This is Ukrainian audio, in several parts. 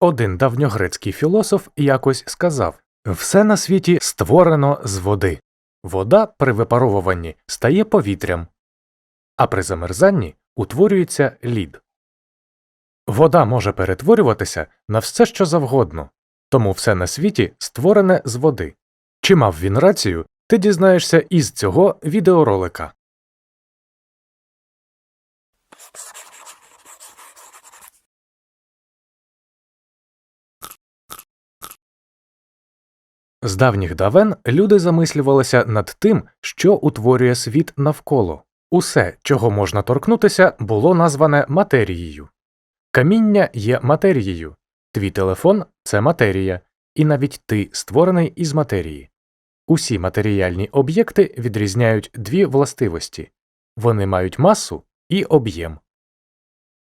Один давньогрецький філософ якось сказав все на світі створено з води. Вода при випаровуванні стає повітрям, а при замерзанні утворюється лід. Вода може перетворюватися на все, що завгодно, тому все на світі створене з води. Чи мав він рацію, ти дізнаєшся із цього відеоролика. З давніх давен люди замислювалися над тим, що утворює світ навколо. Усе, чого можна торкнутися, було назване матерією. Каміння є матерією, твій телефон це матерія, і навіть ти створений із матерії. Усі матеріальні об'єкти відрізняють дві властивості вони мають масу і об'єм.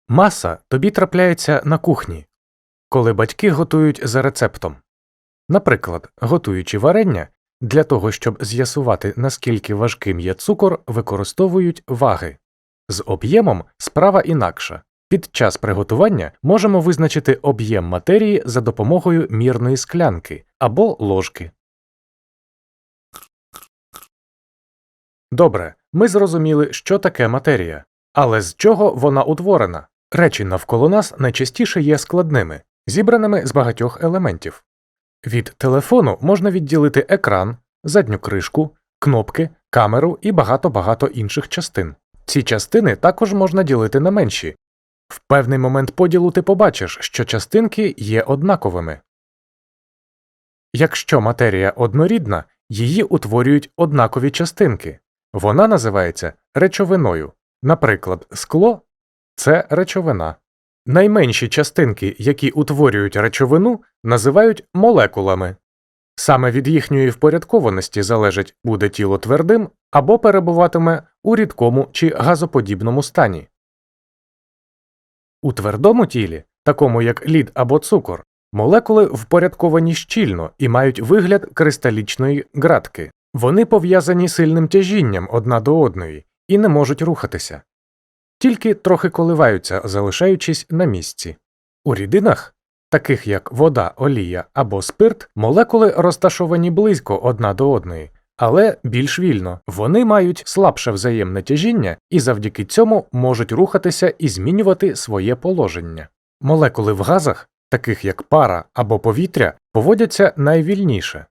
Маса тобі трапляється на кухні, коли батьки готують за рецептом. Наприклад, готуючи варення, для того, щоб з'ясувати, наскільки важким є цукор, використовують ваги. З об'ємом справа інакша. Під час приготування можемо визначити об'єм матерії за допомогою мірної склянки або ложки. Добре, ми зрозуміли, що таке матерія. Але з чого вона утворена? Речі навколо нас найчастіше є складними, зібраними з багатьох елементів. Від телефону можна відділити екран, задню кришку, кнопки, камеру і багато-багато інших частин. Ці частини також можна ділити на менші. В певний момент поділу ти побачиш, що частинки є однаковими. Якщо матерія однорідна, її утворюють однакові частинки. Вона називається речовиною. Наприклад, скло це речовина. Найменші частинки, які утворюють речовину, називають молекулами. Саме від їхньої впорядкованості залежить, буде тіло твердим або перебуватиме у рідкому чи газоподібному стані. У твердому тілі, такому як лід або цукор, молекули впорядковані щільно і мають вигляд кристалічної ґратки. Вони пов'язані сильним тяжінням одна до одної і не можуть рухатися тільки трохи коливаються, залишаючись на місці. У рідинах, таких як вода, олія або спирт, молекули розташовані близько одна до одної, але більш вільно вони мають слабше взаємне тяжіння і завдяки цьому можуть рухатися і змінювати своє положення. Молекули в газах, таких як пара або повітря, поводяться найвільніше,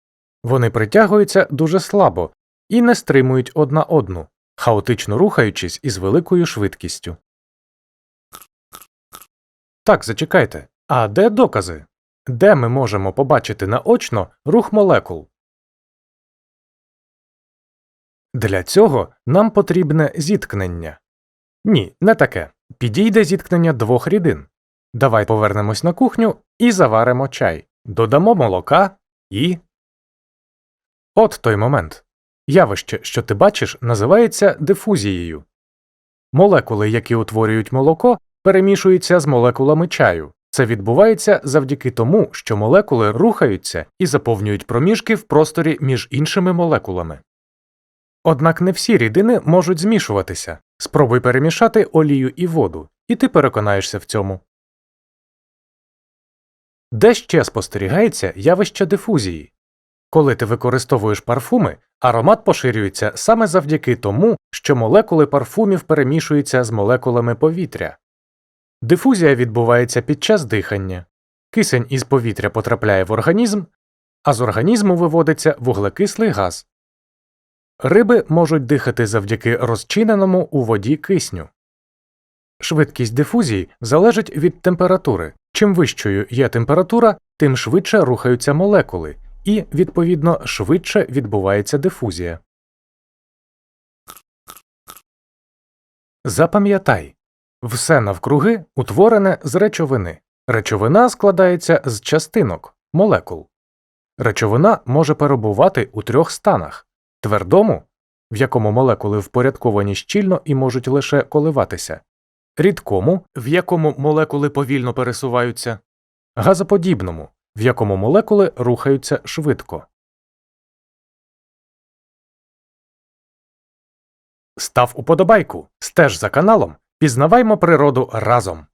вони притягуються дуже слабо і не стримують одна одну хаотично рухаючись із великою швидкістю. Так, зачекайте. А де докази? Де ми можемо побачити наочно рух молекул? Для цього нам потрібне зіткнення. Ні, не таке. Підійде зіткнення двох рідин. Давай повернемось на кухню і заваримо чай, додамо молока і. От той момент. Явище, що ти бачиш, називається дифузією. Молекули, які утворюють молоко, перемішуються з молекулами чаю. Це відбувається завдяки тому, що молекули рухаються і заповнюють проміжки в просторі між іншими молекулами. Однак не всі рідини можуть змішуватися. Спробуй перемішати олію і воду, і ти переконаєшся в цьому. Де ще спостерігається явище дифузії? Коли ти використовуєш парфуми, аромат поширюється саме завдяки тому, що молекули парфумів перемішуються з молекулами повітря. Дифузія відбувається під час дихання. Кисень із повітря потрапляє в організм, а з організму виводиться вуглекислий газ. Риби можуть дихати завдяки розчиненому у воді кисню. Швидкість дифузії залежить від температури. Чим вищою є температура, тим швидше рухаються молекули і, відповідно, швидше відбувається дифузія. Запам'ятай все навкруги утворене з речовини. Речовина складається з частинок молекул. Речовина може перебувати у трьох станах твердому, в якому молекули впорядковані щільно і можуть лише коливатися, рідкому, в якому молекули повільно пересуваються, газоподібному, в якому молекули рухаються швидко. Став уподобайку, стеж за каналом, пізнаваймо природу разом.